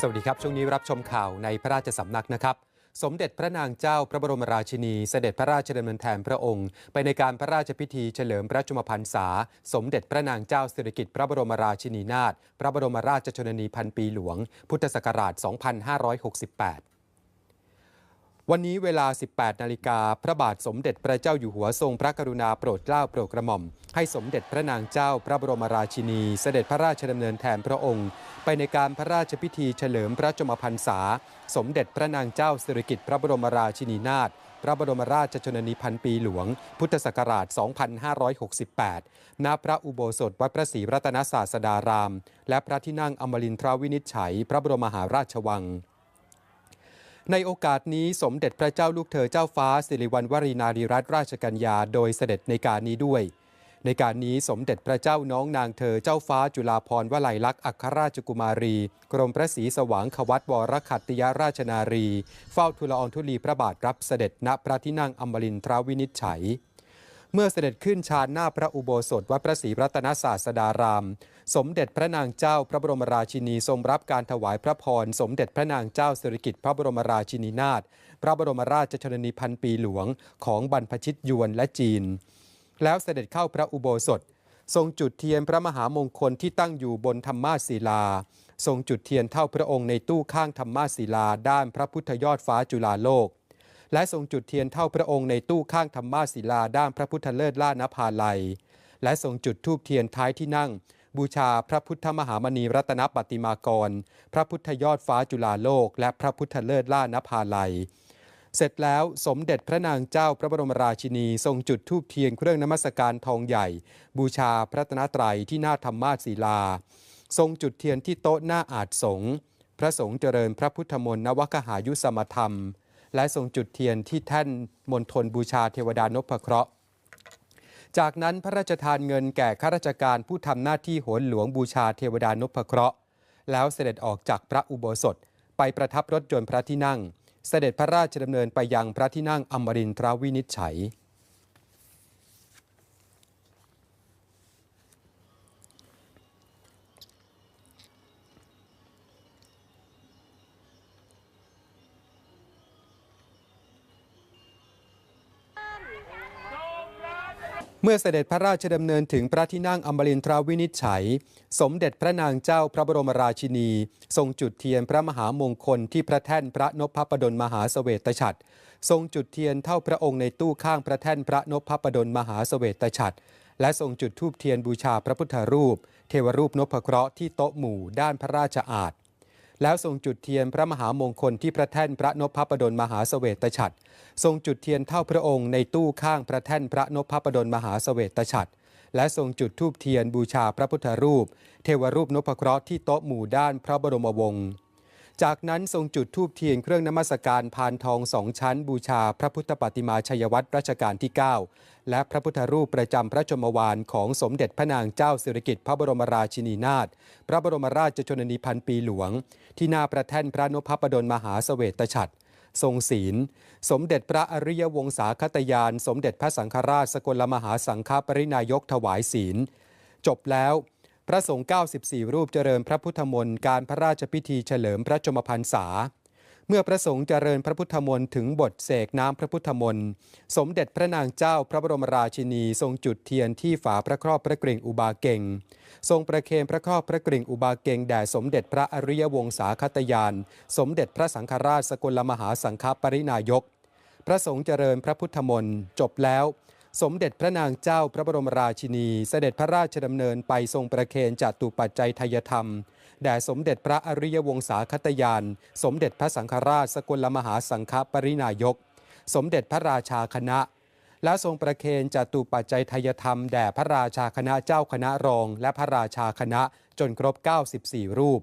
สวัสดีครับ ช่วงนี้รับชมข่าวในพระราชสำนักนะครับ สมเด็จพระนางเจ้าพระบรมราชินีเสด็จพระราชดำเนินแทนพระองค์ ไปในการพระราชพิธีเฉลิมพระชมพรรษา สมเด็จพระนางเจ้าสิริกิติ์พระบรมราชินีนาถพระบรมราชชนนีพันปีหลวง พุทธศักราช 2568 วันนี้เวลา 18 นาฬิกา พระบาทสมเด็จพระเจ้าอยู่หัวทรงพระกรุณาโปรดเกล้าโปรดกระหม่อม ให้สมเด็จพระนางเจ้าพระบรมราชินี เสด็จพระราชดำเนินแทนพระองค์ ไปในการพระราชพิธีเฉลิมพระชมพรรษา สมเด็จพระนางเจ้าสิริกิติ์พระบรมราชินีนาถพระบรมราชชนนีพันปีหลวง พุทธศักราช 2568 ณ พระอุโบสถวัดพระศรีรัตนศาสดาราม และพระที่นั่งอมรินทราวินิจฉัย พระบรมมหาราชวัง ในโอกาสนี้สมเด็จพระเจ้าลูกเธอเจ้าฟ้า สิริวัณวรีนารีรัตนราชกัญญาโดยเสด็จในการนี้ด้วย ในการนี้สมเด็จพระเจ้าน้องนางเธอเจ้าฟ้าจุฬาภรณ์วลัยลักษณ์อัครราชกุมารี กรมพระศรีสว่างขวัตวรขัตติยราชนารี เฝ้าทูลอองธุลีพระบาทรับเสด็จณพระที่นั่งอมรินทรวินิจฉัย เมื่อเสด็จขึ้นชานหน้าพระอุโบสถวัดพระศรีรัตนศาสดาราม สมเด็จพระนางเจ้าพระบรมราชินีทรงรับการถวายพระพร สมเด็จพระนางเจ้าสิริกิติ์พระบรมราชินีนาถพระบรมราชชนนีพันปีหลวงของบรรพชิตยวนและจีน แล้วเสด็จเข้าพระอุโบสถ ทรงจุดเทียนพระมหามงคลที่ตั้งอยู่บนธรรมาศิลา ทรงจุดเทียนเท่าพระองค์ในตู้ข้างธรรมาศิลาด้านพระพุทธยอดฟ้าจุฬาโลก และทรงจุดเทียนเท่าพระองค์ในตู้ข้างธรรมาศิลาด้านพระพุทธเลิศล่านภาลัย และทรงจุดธูปเทียนท้ายที่นั่ง บูชาพระพุทธมหามณีรัตนปฏิมากร พระพุทธยอดฟ้าจุฬาโลก และพระพุทธเลิศล่านภาลัยเสร็จแล้วสมเด็จพระนางเจ้าพระบรมราชินี ทรงจุดธูปเทียนเครื่องนมัสการทองใหญ่ บูชาพระตนตรัยที่หน้าธรรมาศิลา ทรงจุดเทียนที่โต๊ะหน้าอาจสงพระสงฆ์เจริญพระพุทธมนต์นวคหายุสมธรรม และทรงจุดเทียนที่แท่นมณฑลบูชาเทวดานพเคราะห์ จากนั้นพระราชทานเงินแก่ข้าราชการผู้ทำหน้าที่โหนหลวงบูชาเทวดานพเคราะห์ แล้วเสด็จออกจากพระอุโบสถ ไปประทับรถยนต์พระที่นั่ง เสด็จพระราชดำเนินไปยังพระที่นั่งอมรินทราวินิจฉัย เมื่อเสด็จพระราชดำเนินถึงพระที่นั่งอมรินทราวินิจฉัย สมเด็จพระนางเจ้าพระบรมราชินี ทรงจุดเทียนพระมหามงคลที่พระแท่นพระนพพดลมหาเสวตฉัตรทรงจุดเทียนเท่าพระองค์ในตู้ข้างพระแท่นพระนพพดลมหาเสวตฉัตรและทรงจุดธูปเทียนบูชาพระพุทธรูป เทวรูปนพเคราะห์ที่โต๊ะหมู่ด้านพระราชอาณ แล้วทรงจุดเทียนพระมหามงคลที่พระแท่นพระนพพดลมหาเสวตฉัตรทรงจุดเทียนเท่าพระองค์ในตู้ข้างพระแท่นพระนพพดลมหาเสวตฉัตรและทรงจุดธูปเทียนบูชาพระพุทธรูป เทวรูปนพเคราะห์ที่โต๊ะหมู่ด้านพระบรมวงศ์ จากนั้นทรงจุดธูปเทียนเครื่องนมัสการพานทองสองชั้น บูชาพระพุทธปฏิมาชัยวัตรรัชกาลที่ 9 และพระพุทธรูปประจำพระชมวานของสมเด็จพระนางเจ้าสิริกิติ์พระบรมราชินีนาถพระบรมราชชนนีพันปีหลวง ที่หน้าประแท่นพระนพพดลมหาเสวตฉัตรทรงศีล สมเด็จพระอริยวงศาคตยาน สมเด็จพระสังฆราชสกลมหาสังฆปรินายกถวายศีล จบแล้ว พระสงฆ์ 94 รูปเจริญพระพุทธมนต์การพระราชพิธีเฉลิมพระชมพรรษา เมื่อพระสงฆ์เจริญพระพุทธมนต์ถึงบทเสกน้ำพระพุทธมนต์สมเด็จพระนางเจ้าพระบรมราชินีทรงจุดเทียนที่ฝาพระครอบพระกริ่งอุบาเกงทรงประเคนพระครอบพระกริ่งอุบาเกงแด่สมเด็จพระอริยวงศาคตยาน สมเด็จพระสังฆราชสกลมหาสังฆปรินายก พระสงฆ์เจริญพระพุทธมนต์จบแล้ว สมเด็จพระนางเจ้าพระบรมราชินี เสด็จพระราชดำเนินไปทรงประเคนจัตุปัจจัยทยธรรม แด่สมเด็จพระอริยวงศาคตยาน สมเด็จพระสังฆราชสกลมหาสังฆปรินายก สมเด็จพระราชาคณะ และทรงประเคนจัตุปัจจัยทยธรรม แด่พระราชาคณะเจ้าคณะรอง และพระราชาคณะจนครบ 94 รูป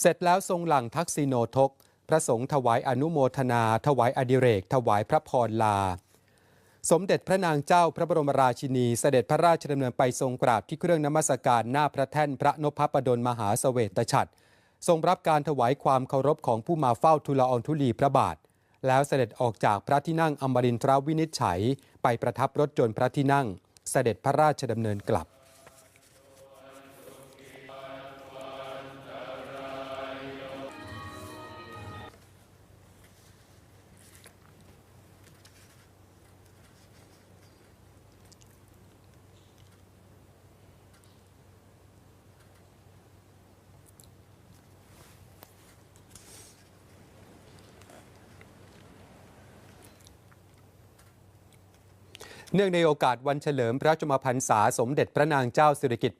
เสร็จแล้วทรงหลังทักษิโนทก พระสงฆ์ถวายอนุโมทนา ถวายอดิเรก ถวายพระพรลา สมเด็จพระนางเจ้าพระบรมราชินีเสด็จพระราชดำเนินไปทรงกราบที่เครื่องนมัสการหน้าพระแท่นพระนพพดลมหาเสวตฉัตรทรงรับการถวายความเคารพของผู้มาเฝ้าทูลอองธุลีพระบาท แล้วเสด็จออกจากพระที่นั่งอมรินทรวินิจฉัย ไปประทับรถยนต์พระที่นั่ง เสด็จพระราชดำเนินกลับ เนื่องในโอกาสวันเฉลิมพระชมพรรษาสมเด็จพระนางเจ้าสิริกิติ์